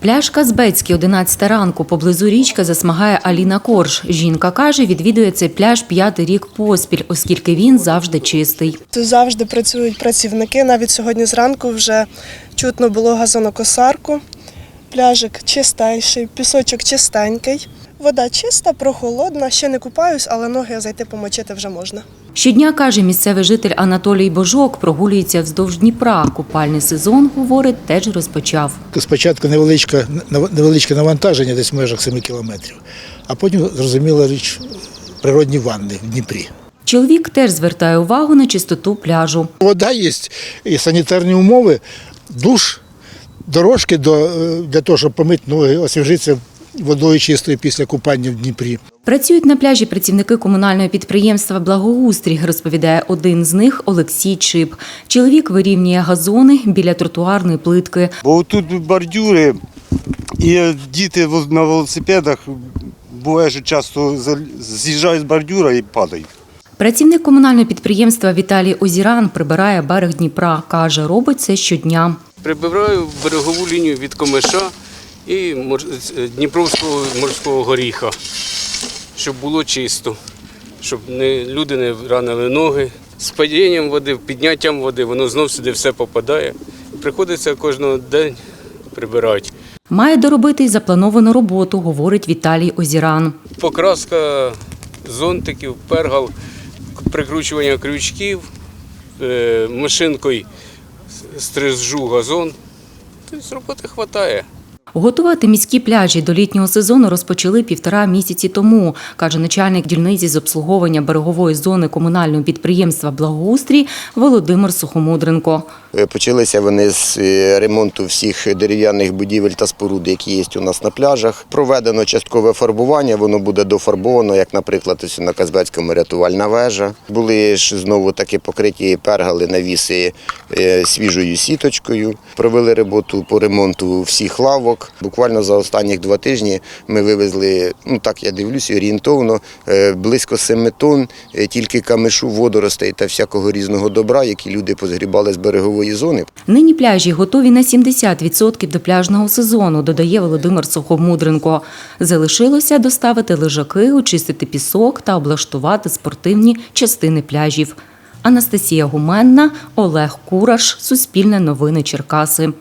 Пляж Казбецький, 11 ранку, поблизу річки засмагає Аліна Корж. Жінка каже, відвідує цей пляж п'ятий рік поспіль, оскільки він завжди чистий. Тут завжди працюють працівники. Навіть сьогодні зранку вже чутно було газонокосарку. Пляжик чистейший, пісочок чистенький. Вода чиста, прохолодна. Ще не купаюсь, але ноги зайти помочити вже можна. Щодня, каже місцевий житель Анатолій Божок, прогулюється вздовж Дніпра. Купальний сезон, говорить, теж розпочав. Спочатку невеличке, невеличке навантаження десь в межах 7 кілометрів, а потім, зрозуміла річ, природні ванни в Дніпрі. Чоловік теж звертає увагу на чистоту пляжу. Вода є, і санітарні умови, душ, дорожки до, е, для того, щоб помити ноги, освіжитися водою чистою після купання в Дніпрі. Працюють на пляжі працівники комунального підприємства Благоустрій, розповідає один з них Олексій Чип. Чоловік вирівнює газони біля тротуарної плитки. Бо тут бордюри, і діти на велосипедах буває, що часто з'їжджають з бордюра і падають. Працівник комунального підприємства Віталій Озіран прибирає берег Дніпра. Каже, робить це щодня. Прибираю берегову лінію від Комиша і Дніпровського морського горіха, щоб було чисто, щоб не, люди не ранили ноги. З падінням води, підняттям води, воно знов сюди все попадає. Приходиться кожного день прибирати. Має доробити й заплановану роботу, говорить Віталій Озіран. Покраска зонтиків, пергал, прикручування крючків, е, машинкою стрижу газон. Тобто роботи вистачає. Готувати міські пляжі до літнього сезону розпочали півтора місяці тому, каже начальник дільниці з обслуговування берегової зони комунального підприємства Благоустрій Володимир Сухомудренко. Е, Почалися вони з е, ремонту всіх дерев'яних будівель та споруд, які є у нас на пляжах. Проведено часткове фарбування, воно буде дофарбовано, як, наприклад, ось на Казбецькому рятувальна вежа. Були ж знову таки покриті пергали навіси е, свіжою сіточкою. Провели роботу по ремонту всіх лавок. Буквально за останні два тижні ми вивезли, ну так я дивлюся, орієнтовно е, близько 7 тонн е, тільки камишу, водоростей та всякого різного добра, які люди позгрібали з берегової зони. Нині пляжі готові на 70% до пляжного сезону, додає Володимир Сухомудренко. Залишилося доставити лежаки, очистити пісок та облаштувати спортивні частини пляжів. Анастасія Гуменна, Олег Кураш, Суспільне новини Черкаси.